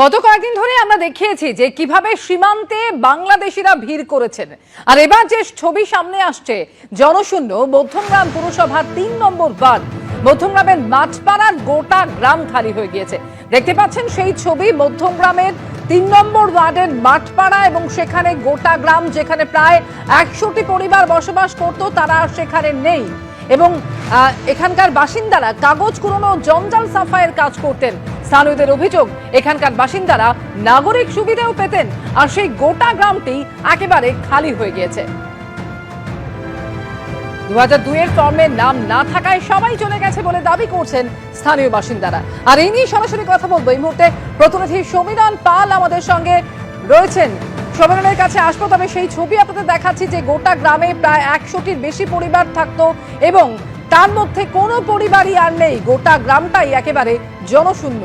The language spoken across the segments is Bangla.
গত কয়েকদিন ধরে আমরা দেখিয়েছি যে কীভাবে সীমান্তে বাংলাদেশিরা ভিড় করেছেন। আর এবার যে ছবি সামনে আসছে, জনশূন্য মধ্যমগ্রাম পুরসভার তিন নম্বর ওয়ার্ড। মধ্যমগ্রামের মাঠপাড়ার গোটা গ্রাম খালি হয়ে গিয়েছে। দেখতে পাচ্ছেন সেই ছবি, মধ্যমগ্রামের তিন নম্বর ওয়ার্ডের মাঠপাড়া এবং সেখানে গোটা গ্রাম যেখানে প্রায় একশোটি পরিবার বসবাস করত, তারা সেখানে নেই। এবং এখানকার বাসিন্দারা কাগজ কুড়োনো জঞ্জাল সাফাইয়ের কাজ করতেন। স্থানীয়দের অভিযোগ, এখানকার বাসিন্দারা নাগরিক সুবিধাও পেতেন আর সেই গোটা গ্রামটি একেবারে খালি হয়ে গিয়েছে। দু হাজার দুইয়ের ফর্মে নাম না থাকায় সবাই চলে গেছে বলে দাবি করছেন স্থানীয় বাসিন্দারা। আর এই নিয়ে সরাসরি কথা বলব এই মুহূর্তে প্রতিনিধি সমীরণ পাল আমাদের সঙ্গে রয়েছেন। সমীরণের কাছে আসব, তবে সেই ছবি আপনাদের দেখাচ্ছি যে গোটা গ্রামে প্রায় একশোটির বেশি পরিবার থাকতো এবং তার মধ্যে কোনো পরিবারই আর নেই। গোটা গ্রামটাই একেবারে জনশূন্য।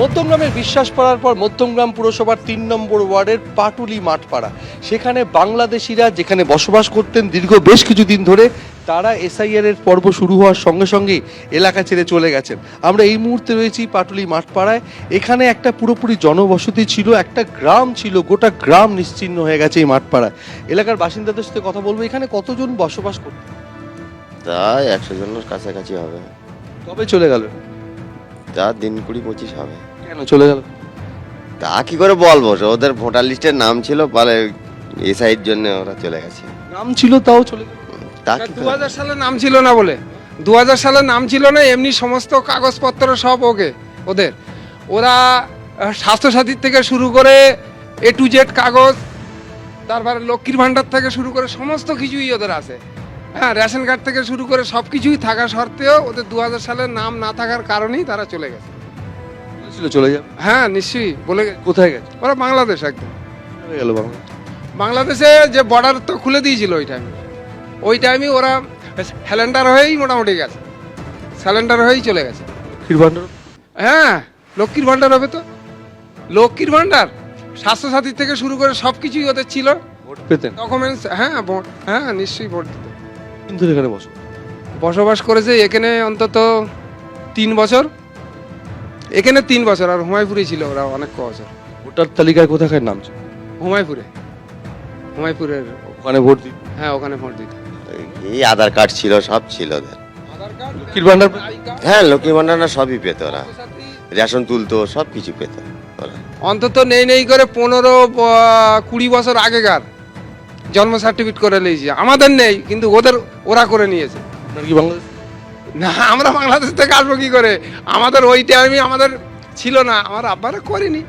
মধ্যমগ্রামের বিশ্বাস পাড়ার পর মধ্যমগ্রাম পুরসভার তিন নম্বর ওয়ার্ডের পাটুলি মাঠপাড়া। সেখানে বাংলাদেশিরা যেখানে বসবাস করতেন দীর্ঘ বেশ কিছুদিন ধরে তারা এসআইআর এর পর্ব শুরু হওয়ার সঙ্গে সঙ্গেই এলাকা ছেড়ে চলে গেছেন। আমরা এই মুহূর্তে রয়েছি পাটুলি মাঠপাড়ায়। এখানে একটা পুরোপুরি জনবসতি ছিল একটা গ্রাম ছিল গোটা গ্রাম নিশ্চিহ্ন হয়ে গেছে এই মাঠপাড়ায়। এলাকার বাসিন্দাদের সাথে কথা বলব এখানে কতজন বসবাস করতেন তা একশো জনের কাছাকাছি হবে। কবে চলে গেল? তা দিন কুড়ি পঁচিশ হবে। কেন চলে গেল। তা কি করে বলব? ওদের ভোটার লিস্টের নাম ছিল বলে এসআইয়ের জন্য ওরা চলে গেছে। নাম ছিল তাও চলে গেল। তা কি দু করে? হাজার সালে নাম ছিল না বলে। দু হাজার সালে নাম ছিল না এমনি সমস্ত কাগজপত্র সব ওকে ওদের। ওরা আহ, স্বাস্থ্যসাথীর থেকে শুরু করে এ টু জেড কাগজ তারপরে লক্ষ্মীর ভাণ্ডার থেকে শুরু করে সমস্ত কিছুই ওদের আছে। হ্যাঁ রেশন কার্ড থেকে শুরু করে সব কিছুই থাকা সত্ত্বেও ওদের দু হাজার সালের নাম না থাকার কারণেই তারা চলে গেছে। বলেছিল চলে যাবে? হ্যাঁ নিশ্চয়ই। বলে কোথায় গেছে? ওরা বাংলাদেশ একদম। গেল বাংলা বাংলাদেশে যে বর্ডার তো খুলে দিয়েছিল ওই টাইমে ওই টাইমে ওরা স্যালেন্ডার হয়েই মোটামুটি গেছে। স্যালেন্ডার হয়েই চলে গেছে। লক্ষ্মীর ভাণ্ডার? হ্যাঁ লক্ষ্মীর ভাণ্ডার হবে তো। লক্ষ্মীর ভাণ্ডার স্বাস্থ্যসাথী থেকে শুরু করে সব কিছুই ওদের ছিল। ভোট পেতেন? ডকুমেন্টস হ্যাঁ ভোট হ্যাঁ নিশ্চয়ই ভোট দিত কিন্তু এখানে বসো বসবাস করেছে এখানে অন্তত তিন বছর। এখানে তিন বছর আর হুমায়পুরে ছিল ওরা অনেক বছর। ভোটার তালিকায় কোথাকার নাম ছিল? হুমায়পুরে হুমায়পুরের ওখানে ভোট দিত? হ্যাঁ ওখানে ভোট দিত। এই আধার কার্ড ছিল সব ছিল ওদের। আধার লক্ষ্মীর ভাণ্ডার হ্যাঁ লক্ষ্মী ভান্ডার না সবই পেত ওরা। রেশন তুলতো সব কিছু পেত ওরা। অন্তত নেই নেই করে পনেরো কুড়ি বছর আগেকার জন্ম সার্টিফিকেট করে নিয়েছি। আমাদের নেই কিন্তু ওদের ওরা করে নিয়েছে। আপনার কি বাংলাদেশ? না, আমরা বাংলাদেশ থেকে আসব কি করে? আমাদের ওই টাইমে আমাদের ছিল না, আমার আব্বারা করেনি।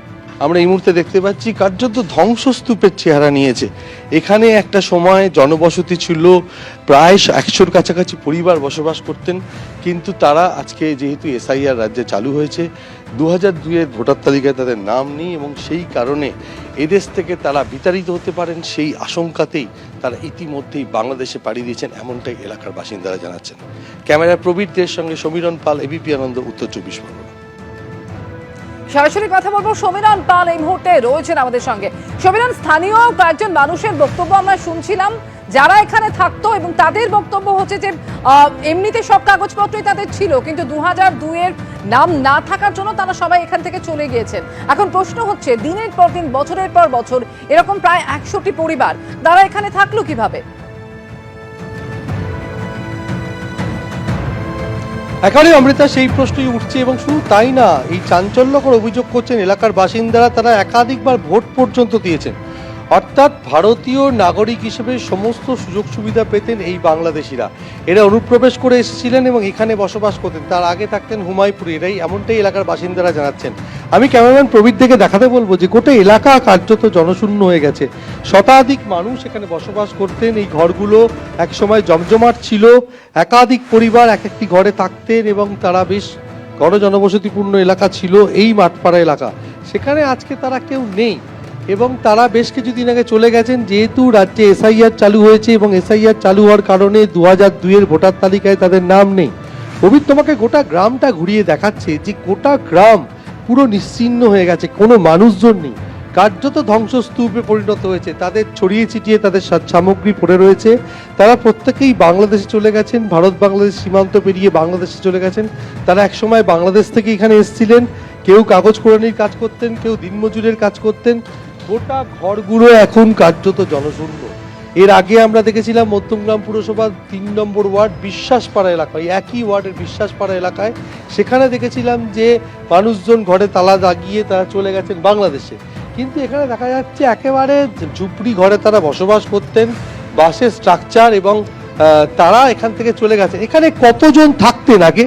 আমরা এই মুহূর্তে দেখতে পাচ্ছি কার্যত ধ্বংসস্তূপের চেহারা নিয়েছে। এখানে একটা সময় জনবসতি ছিল, প্রায় একশোর কাছাকাছি পরিবার বসবাস করতেন, কিন্তু তারা আজকে যেহেতু এসআইআর রাজ্যে চালু হয়েছে দু হাজার দুইয়ের ভোটার তালিকায় তাদের নাম নেই এবং সেই কারণে এদেশ থেকে তারা বিতাড়িত হতে পারেন সেই আশঙ্কাতেই তারা ইতিমধ্যেই বাংলাদেশে পাড়ি দিয়েছেন এমনটাই এলাকার বাসিন্দারা জানাচ্ছেন। ক্যামেরায় প্রবীরদের সঙ্গে সমীরণ পাল এবিপি আনন্দ, উত্তর চব্বিশ পরগনা। সরাসরি কথা বলব সমীরণ পাল এই মুহূর্তে রয়েছেন আমাদের সঙ্গে। সমীরণ, স্থানীয় কয়েকজন মানুষের বক্তব্য আমরা শুনছিলাম। যারা এখানে থাকতো এবং তাদের বক্তব্য হচ্ছে যে এমনিতে সব কাগজপত্রই তাদের ছিল, কিন্তু দু হাজার দুইয়ের নাম না থাকার জন্য তারা সবাই এখান থেকে চলে গিয়েছেন। এখন প্রশ্ন হচ্ছে, দিনের পর দিন, বছরের পর বছর, এরকম প্রায় একশোটি পরিবার তারা এখানে থাকল কীভাবে? এখানে অমৃতা, সেই প্রশ্নই উঠছে এবং শুধু তাই না, এই চাঞ্চল্যকর অভিযোগ করছেন এলাকার বাসিন্দারা, তারা একাধিকবার ভোট পর্যন্ত দিয়েছেন। অর্থাৎ ভারতীয় নাগরিক হিসেবে সমস্ত সুযোগ সুবিধা পেতেন এই বাংলাদেশিরা। এরা অনুপ্রবেশ করে এসেছিলেন এবং এখানে বসবাস করতেন। তার আগে থাকতেন হুমায়পুরে এরাই এমনটাই এলাকার বাসিন্দারা জানাচ্ছেন। আমি ক্যামেরাম্যান প্রবীর থেকে দেখাতে বলব যে গোটা এলাকা কার্যত জনশূন্য হয়ে গেছে। শতাধিক মানুষ এখানে বসবাস করতেন। এই ঘরগুলো একসময় জমজমাট ছিল। একাধিক পরিবার এক একটি ঘরে থাকতেন এবং তারা বেশ ঘন জনবসতিপূর্ণ এলাকা ছিল। এই মাঠপাড়া এলাকা। সেখানে আজকে তারা কেউ নেই। এবং তারা বেশ কিছুদিন আগে চলে গেছেন, যেহেতু রাজ্যে এসআইআর চালু হয়েছে এবং এসআইআর চালু হওয়ার কারণে দু হাজার দুইয়ের ভোটার তালিকায় তাদের নাম নেই। অভিত তোমাকে গোটা গ্রামটা ঘুরিয়ে দেখাচ্ছে যে গোটা গ্রাম পুরো নিশ্চিহ্ন হয়ে গেছে, কোনো মানুষজন নেই। কার্যত ধ্বংসস্তূপে পরিণত হয়েছে, তাদের ছড়িয়ে ছিটিয়ে তাদের সামগ্রী পড়ে রয়েছে। তারা প্রত্যেকেই বাংলাদেশে চলে গেছেন, ভারত বাংলাদেশ সীমান্ত পেরিয়ে বাংলাদেশে চলে গেছেন। তারা একসময় বাংলাদেশ থেকে এখানে এসেছিলেন। কেউ কাগজ কোরআনির কাজ করতেন, কেউ দিনমজুরের কাজ করতেন। গোটা ঘরগুলো এখন কার্যত জনশূন্য এর আগে আমরা দেখেছিলাম মধ্যমগ্রাম পুরসভার তিন নম্বর ওয়ার্ড বিশ্বাসপাড়া এলাকায় একই ওয়ার্ডের বিশ্বাসপাড়া এলাকায়। সেখানে দেখেছিলাম যে মানুষজন ঘরে তালা দাগিয়ে তারা চলে গেছেন বাংলাদেশে। কিন্তু এখানে দেখা যাচ্ছে একেবারে ঝুপড়ি ঘরে তারা বসবাস করতেন বাসের স্ট্রাকচার এবং তারা এখান থেকে চলে গেছে। এখানে কতজন থাকতেন আগে?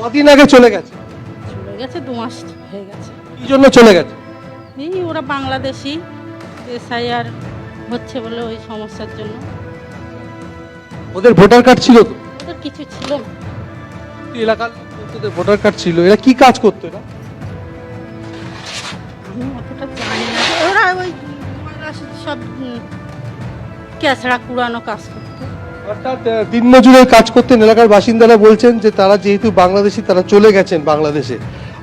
কদিন আগে চলে গেছে? চলে গেছে দু মাস। কি জন্য চলে গেছে। এই ওরা বাংলাদেশি এসআইআর হচ্ছে বলে ওই সমস্যার জন্য। ওদের ভোটার কার্ড ছিল তো? ওদের কিছু ছিল না। এলাকার লোকদের ভোটার কার্ড ছিল এরা কি কাজ করতো এরা? আমি অতটা জানি না। ওরা ওই সব উম, ক্যাচড়া কুড়ানো কাজ করতো। অর্থাৎ আহ, দিনমজুরের কাজ করতেন এলাকার বাসিন্দারা বলছেন যে তারা যেহেতু বাংলাদেশি তারা চলে গেছেন বাংলাদেশে।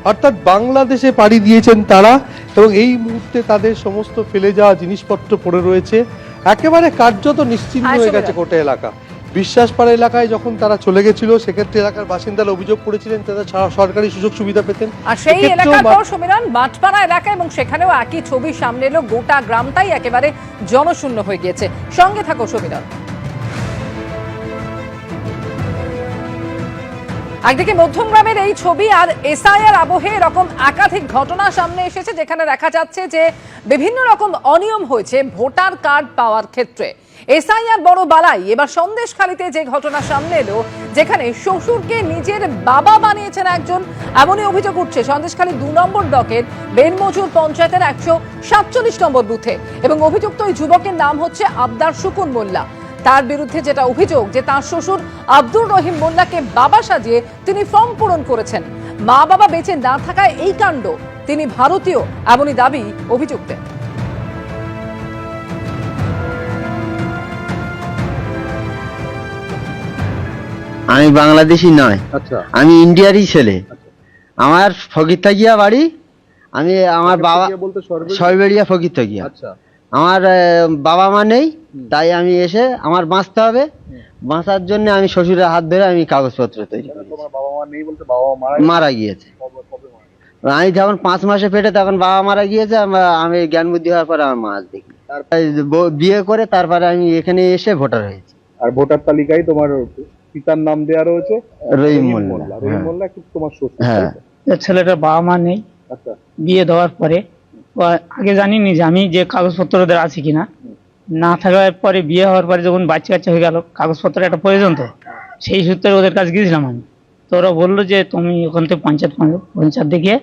অর্থাৎ বাংলাদেশে পাড়ি দিয়েছেন তারা এবং এই মুহূর্তে তাদের সমস্ত ফেলে যাওয়া জিনিসপত্র পড়ে রয়েছে। একেবারে কার্যত নিশ্চিন্ন হ্যাঁ, হয়ে গেছে। গোটা এলাকা। বিশ্বাসপাড়া এলাকায় যখন তারা চলে গেছিল সেক্ষেত্রে এলাকার বাসিন্দারা অভিযোগ করেছিলেন তারা সা- সরকারি সুযোগ সুবিধা পেতেন। আর সেই এলাকার পর সমীরণ মাঠপাড়া এলাকা এবং সেখানেও একই ছবি সামনে এলো। গোটা গ্রামটাই একেবারে জনশূন্য হয়ে গিয়েছে। সঙ্গে থাকো সমীরণ। একদিকে মধ্যমগ্রামের এই ছবি আর এসআইআর আবহে এরকম একাধিক ঘটনা সামনে এসেছে যেখানে দেখা যাচ্ছে যে বিভিন্ন রকম অনিয়ম হয়েছে ভোটার কার্ড পাওয়ার ক্ষেত্রে। এসআইআর বড় বালাই, এবার সন্দেশখালিতে যে ঘটনা সামনে এলো, যেখানে শ্বশুরকে নিজের বাবা বানিয়েছেন একজন, এমনই অভিযোগ উঠছে। সন্দেশখালী দু নম্বর ব্লকের বেনমজুর পঞ্চায়েতের একশো সাতচল্লিশ নম্বর বুথে। এবং অভিযুক্ত ওই যুবকের নাম হচ্ছে আবদার শুকুন মোল্লা। তার বিরুদ্ধে যেটা অভিযোগ যে তার শ্বশুর আব্দুর রহিম মোল্লাকে বাবা সাজিয়ে তিনি ফর্ম পূরণ করেছেন। মা বাবা বেঁচে না থাকায় এই কাণ্ড তিনি ভারতীয় এমনই দাবি অভিযুক্তের। আমি বাংলাদেশি নয়। আচ্ছা। আমি ইন্ডিয়ারই ছেলে। আমার ফকিরতাগিয়া বাড়ি আমি আমার বাবা বলতে সরবেড়িয়া ফকিরতাগিয়া। আচ্ছা। আমার বাবা মা নেই তাই আমি এসে আমার বাঁচতে হবে। বাঁচার জন্য আমি শ্বশুরের হাত ধরে আমি কাগজপত্র তৈরি মারা গিয়েছে? আমি যখন পাঁচ মাসে পেটে তখন বাবা মারা গিয়েছে আমি জ্ঞান বুদ্ধি হওয়ার পরে আমার মাছ দেখি। বিয়ে করে তারপরে আমি এখানে এসে ভোটার হয়েছি। আর ভোটার তালিকায় তোমার পিতার নাম দেওয়া রয়েছে? রহিম মোল্লা। রহিম হ্যাঁ। মোল্লা তোমার শ্বশুর। হ্যাঁ। ছেলেটার বাবা মা নেই। আচ্ছা। বিয়ে দেওয়ার পরে। আগে জানিনি যে আমি যে কাগজপত্র ওদের আছে কিনা। না থাকার পরে বিয়ে হওয়ার পরে যখন বাচ্চা কাচ্চা হয়ে গেল কাগজপত্র একটা প্রয়োজন তো সেই সূত্রে ওদের কাছে গিয়েছিলাম আমি। তো ওরা বলল যে তুমি ওখান থেকে পঞ্চায়েত পঞ্চায়েত দেখিয়ে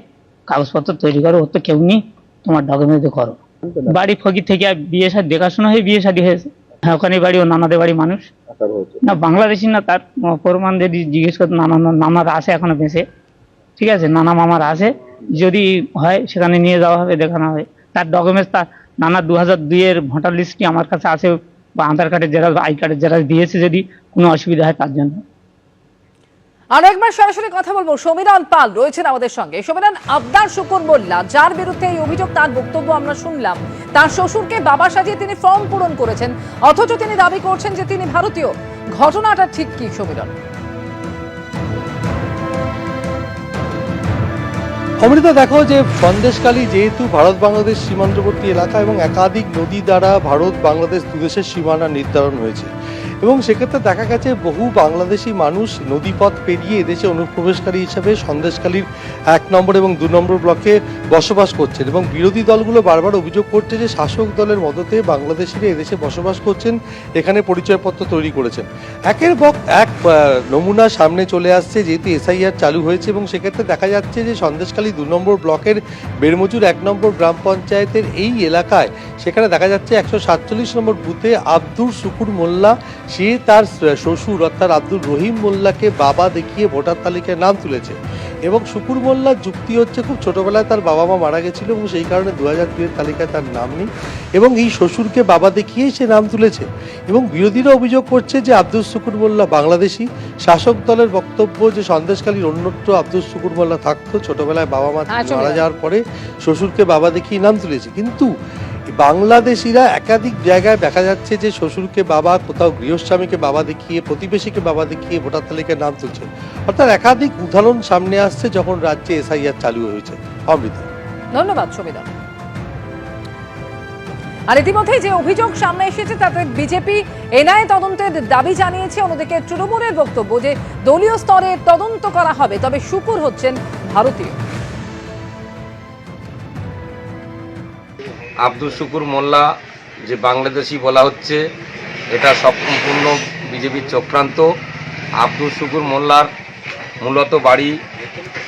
কাগজপত্র তৈরি করো ওর তো কেউ নেই তোমার ডকুমেন্ট করো। বাড়ি ফকির থেকে আর বিয়ে শাদী দেখাশোনা হয়ে বিয়ে শাদী হয়েছে। হ্যাঁ ওখানে বাড়ি ও নানাদের বাড়ি মানুষ। না বাংলাদেশি না তার প্রমাণ যদি জিজ্ঞেস করতো নানা নানার আছে এখনও বেঁচে। ঠিক আছে নানা মামার আছে যদি হয় সেখানে নিয়ে যাওয়া হবে দেখানো হবে। তার ডকুমেন্টস তার নানা দু হাজার দুইয়ের ভোটার লিস্টটি আমার কাছে আছে বা আধার কার্ডের জেরা আই কার্ডের জেরা দিয়েছে যদি কোনো অসুবিধা হয় তার জন্য। একবার সরাসরি কথা বলব, সমীরণ পাল রয়েছেন আমাদের সঙ্গে। সমীরণ, আবদার শুকুর মোল্লা, যার বিরুদ্ধে এই অভিযোগ, তার বক্তব্য আমরা শুনলাম। তার শ্বশুরকে বাবা সাজিয়ে তিনি ফর্ম পূরণ করেছেন, অথচ তিনি দাবি করছেন যে তিনি ভারতীয়। ঘটনাটা ঠিক কি, সমীরণ? অমৃতা, দেখো যে সন্দেশকালী যেহেতু ভারত বাংলাদেশ সীমান্তবর্তী এলাকা এবং একাধিক নদী দ্বারা ভারত বাংলাদেশ দুদেশের সীমানা নির্ধারণ হয়েছে। এবং সেক্ষেত্রে দেখা গেছে বহু বাংলাদেশি মানুষ নদীপথ পেরিয়ে এদেশে অনুপ্রবেশকারী হিসাবে সন্দেশকালীর এক নম্বর এবং দু নম্বর ব্লকে বসবাস করছেন এবং বিরোধী দলগুলো বারবার অভিযোগ করছে যে শাসক দলের মদতে বাংলাদেশিরা এদেশে বসবাস করছেন, এখানে পরিচয়পত্র তৈরি করেছেন। একের পর এক নমুনা সামনে চলে আসছে, যেহেতু এসআইআর চালু হয়েছে এবং সেক্ষেত্রে দেখা যাচ্ছে যে সন্দেশখালী দু নম্বর ব্লকের বেরমজুর এক নম্বর গ্রাম পঞ্চায়েতের এই এলাকায়, সেখানে দেখা যাচ্ছে একশো সাতচল্লিশ নম্বর বুথে আব্দুর শুকুর মোল্লা সে তার শ্বশুর অর্থাৎ আব্দুর রহিম মোল্লাকে বাবা দেখিয়ে ভোটার তালিকায় নাম তুলেছে। এবং শুকুর মোল্লার যুক্তি হচ্ছে খুব ছোটবেলায় তার বাবা মা মারা গেছিল এবং সেই কারণে দু হাজার দুয়ের তালিকায় তার নাম নেই। এবং এই শ্বশুরকে বাবা দেখিয়েই সে নাম তুলেছে। এবং বিরোধীরা অভিযোগ করছে যে আব্দুল শুকুর মোল্লা বাংলাদেশি। শাসক দলের বক্তব্য যে সন্দেশখালীর অন্যত্র আব্দুল শুকুর মোল্লা থাকতো ছোটবেলায় বাবা মা চলে মারা যাওয়ার পরে শ্বশুরকে বাবা দেখিয়ে নাম তুলেছে। কিন্তু বাংলাদেশিরা একাধিক জায়গায় দেখা যাচ্ছে যে শ্বশুরকে বাবা, কোথাও গৃহস্বামীকে বাবা দেখিয়ে, প্রতিবেশীকে বাবা দেখিয়ে ভোটার তালিকায় নাম তুলছে। অর্থাৎ একাধিক উদাহরণ সামনে আসছে যখন রাজ্যে এসআইআর চালু হয়েছে। অমৃতা। ধন্যবাদ সবিতা আর ইতিমধ্যে যে অভিযোগ সামনে এসেছে, তাতে বিজেপি এনআইএ তদন্তের দাবি জানিয়েছে। অন্যদিকে তৃণমূলের বক্তব্য যে দলীয় স্তরে তদন্ত করা হবে, তবে শুকুর হচ্ছেন ভারতীয়। আব্দুল শুকুর মোল্লা যে বাংলাদেশি বলা হচ্ছে, এটা সম্পূর্ণ বিজেপির চক্রান্ত। আব্দুল শুকুর মোল্লার মূলত বাড়ি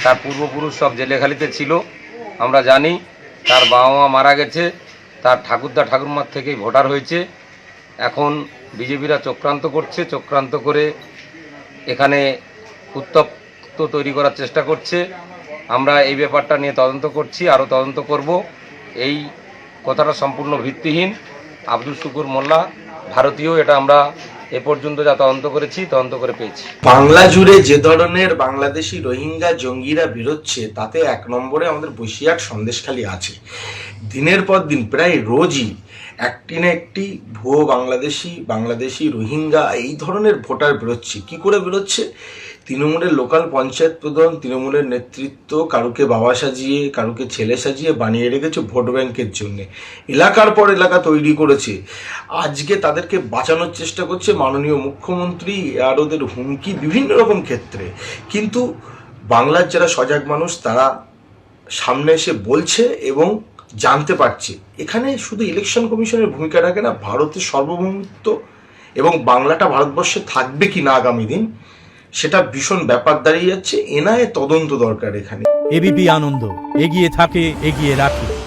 তার পূর্বপুরুষ সব জেলেখালিতে ছিল, আমরা জানি। তার বাবা মা মারা গেছে, তার ঠাকুরদা ঠাকুরমার থেকেই ভোটার হয়েছে। এখন বিজেপিরা চক্রান্ত করছে, চক্রান্ত করে এখানে উত্তপ্ত তৈরি করার চেষ্টা করছে। আমরা এই ব্যাপারটা নিয়ে তদন্ত করছি, আরও তদন্ত করব। এই কথাটা সম্পূর্ণ ভিত্তিহীন। আব্দুল শুকুর মোল্লা, ভারতীয়, এটা আমরা এ পর্যন্ত যা তদন্ত করেছি, তদন্ত করে পেয়েছি। বাংলা জুড়ে যে ধরনের বাংলাদেশি রোহিঙ্গা জঙ্গিরা বেরোচ্ছে, তাতে এক নম্বরে আমাদের বসিরহাট সন্দেশখালী আছে। দিনের পর দিন, প্রায় রোজই একটি না একটি ভুয়ো বাংলাদেশি বাংলাদেশি রোহিঙ্গা এই ধরনের ভোটার বেরোচ্ছে। কি করে বেরোচ্ছে? তৃণমূলের লোকাল পঞ্চায়েত প্রধান, তৃণমূলের নেতৃত্ব, কারুকে বাবা সাজিয়ে, কারুকে ছেলে সাজিয়ে বানিয়ে রেখেছে ভোট ব্যাংকের জন্যে। এলাকার পর এলাকা তৈরি করেছে। আজকে তাদেরকে বাঁচানোর চেষ্টা করছে মাননীয় মুখ্যমন্ত্রী, আর ওদের হুমকি বিভিন্ন রকম ক্ষেত্রে। কিন্তু বাংলার যারা সজাগ মানুষ, তারা সামনে এসে বলছে এবং জানতে পারছে। এখানে শুধু ইলেকশন কমিশনের ভূমিকা রাখে না, ভারতের সার্বভৌমত্ব এবং বাংলাটা ভারতবর্ষে থাকবে কি না আগামী দিন সেটা ভীষণ ব্যাপার দাঁড়িয়ে যাচ্ছে। এনআইএ তদন্ত দরকার এখানে। এবিপি আনন্দ। এগিয়ে থাকে, এগিয়ে রাখে।